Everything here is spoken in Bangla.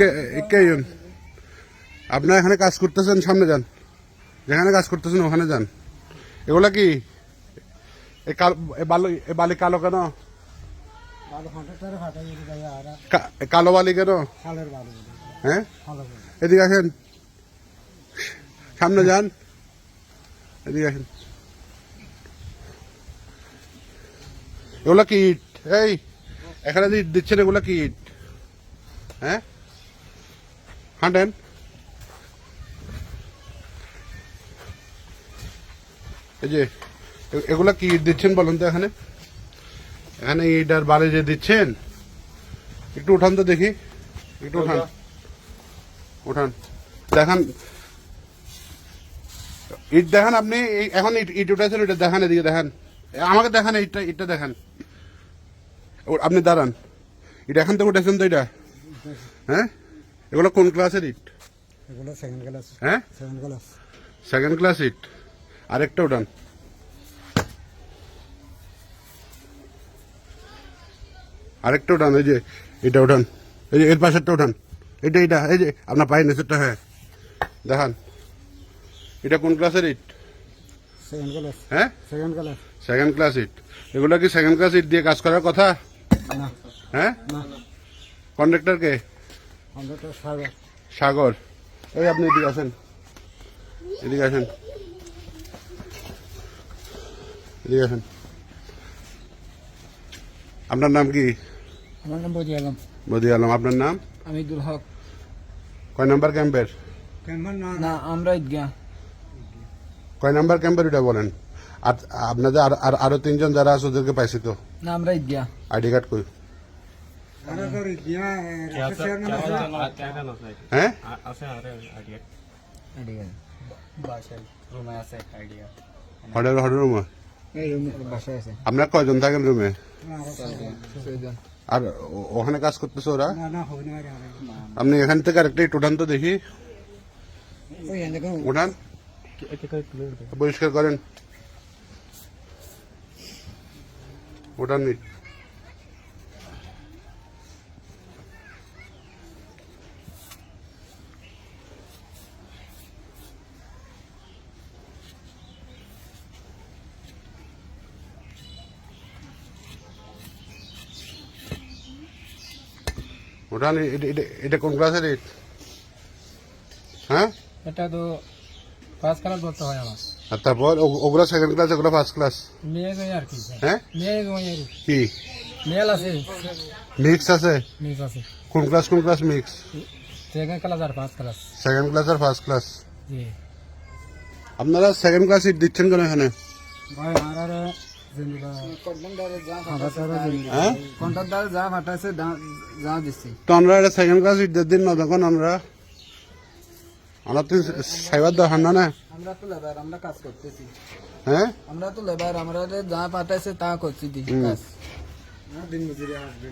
কে আপনার এখানে কাজ করতেছেন, সামনে যান। যেখানে কাজ করতেছেন, ওখানে যান। এগুলা কি? বালু কালো কেন? কালো বালি কেন? হ্যাঁ? এদিকে আসেন। সামনে যান। এদিকে আসেন। এগুলা কি ইট? এই, এখানে যে ইট দিচ্ছেন, এগুলা কি ইট? হ্যাঁ? হাঁটেন। এই যে এগুলা কি ইট দিচ্ছেন বলুন তো এখানে? এখানে ইট আর বালি যে দিচ্ছেন একটু উঠান তো দেখি। একটু উঠান। উঠান। দেখান। ইট দেখান আপনি এখন ইট উঠেছেন ওইটা দেখান এদিকে দেখান। আমাকে দেখান ইটটা ইটটা দেখান। আপনি দাঁড়ান। ইট এখান থেকে উঠেছেন তো এটা? হ্যাঁ? এগুলো কোন ক্লাসের ইট এগুলো সেকেন্ড ক্লাস হ্যাঁ? সেকেন্ড ক্লাস সেকেন্ড ক্লাস ইট আরেকটা উঠান আরেকটা উঠান এই যে এটা উঠান এই যে এর পাশেরটা উঠান এটা এটা এই যে আপনার পায়ে নিচেরটা হ্যাঁ। দেখান। এটা কোন ক্লাসের ইট সেকেন্ড ক্লাস হ্যাঁ? সেকেন্ড ক্লাস সেকেন্ড ক্লাস ইট এগুলো কি সেকেন্ড ক্লাস ইট দিয়ে কাজ করার কথা? হ্যাঁ? না। কন্ট্রাক্টরকে আমরা তো সাগর। সাগর। এই আপনি এদিকে আসেন। এদিকে আসেন। এদিকে আসেন। আপনার নাম কি? আমার নাম বদি আলম। বদি আলম। আপনার নাম? আমি দুল হক। কয় নাম্বার ক্যাম্পের? না আমরা ঈদগাহ। কয় নাম্বার ক্যাম্পের এটা বলেন? আর আপনাদের আর আর- আরও তিনজন যারা আছে ওদেরকে পাইছি তো? না আমরা ঈদগাহ। আইডি কার্ড কই? হ্যাঁ বাসায় রুমে আছে আইডিয়া হডের হডের রুম এই রুমে বাসায় আছে আপনার কয়জন থাকেন রুমে ছয়জন আর ও- ওখানে কাজ করতেছে ওরা না না হয় না আপনি এখান থেকে আরেকটা একটু উঠান তো দেখি ওই এখানে উঠান পরিষ্কার করেন উঠান নি উঠান এটা- এটা- এটা কোন ক্লাসের ইট হ্যাঁ এটা তো পাঁচ কালার করতে হয় আমার আর তারপর ও- ওগুলো সেকেন্ড ক্লাস ওগুলো ফার্স্ট ক্লাস মেয়ে গই আর কি হ্যাঁ মেয়ে গই আর কি মেল আছে মিক্স আছে মিস আছে কোন ক্লাস কোন ক্লাস মিক্স সেকেন্ড ক্লাস আর পাঁচ ক্লাস সেকেন্ড ক্লাস আর ফার্স্ট ক্লাস জি আপনারা সেকেন্ড ক্লাস সিট দিচ্ছেন কেন এখানে ভাই আর হ্যাঁ কন্ট্রাক্টর যা ফাটাইছে যা দিচ্ছি তো আমরা এটা সেকেন্ড ক্লাস সিট দিন না তখন আমরা। আমরা তো সাইবার দরকার না না? আমরা তো লেবার আমরা কাজ করতেছি হ্যাঁ আমরা তো লেবার আমরা যা পাঠাইছে তা করছি দি হুম। কাজ দিন। মজুরি আসবে